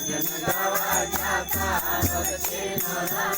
ભજન ગાવા જાતા ભક્તિ ના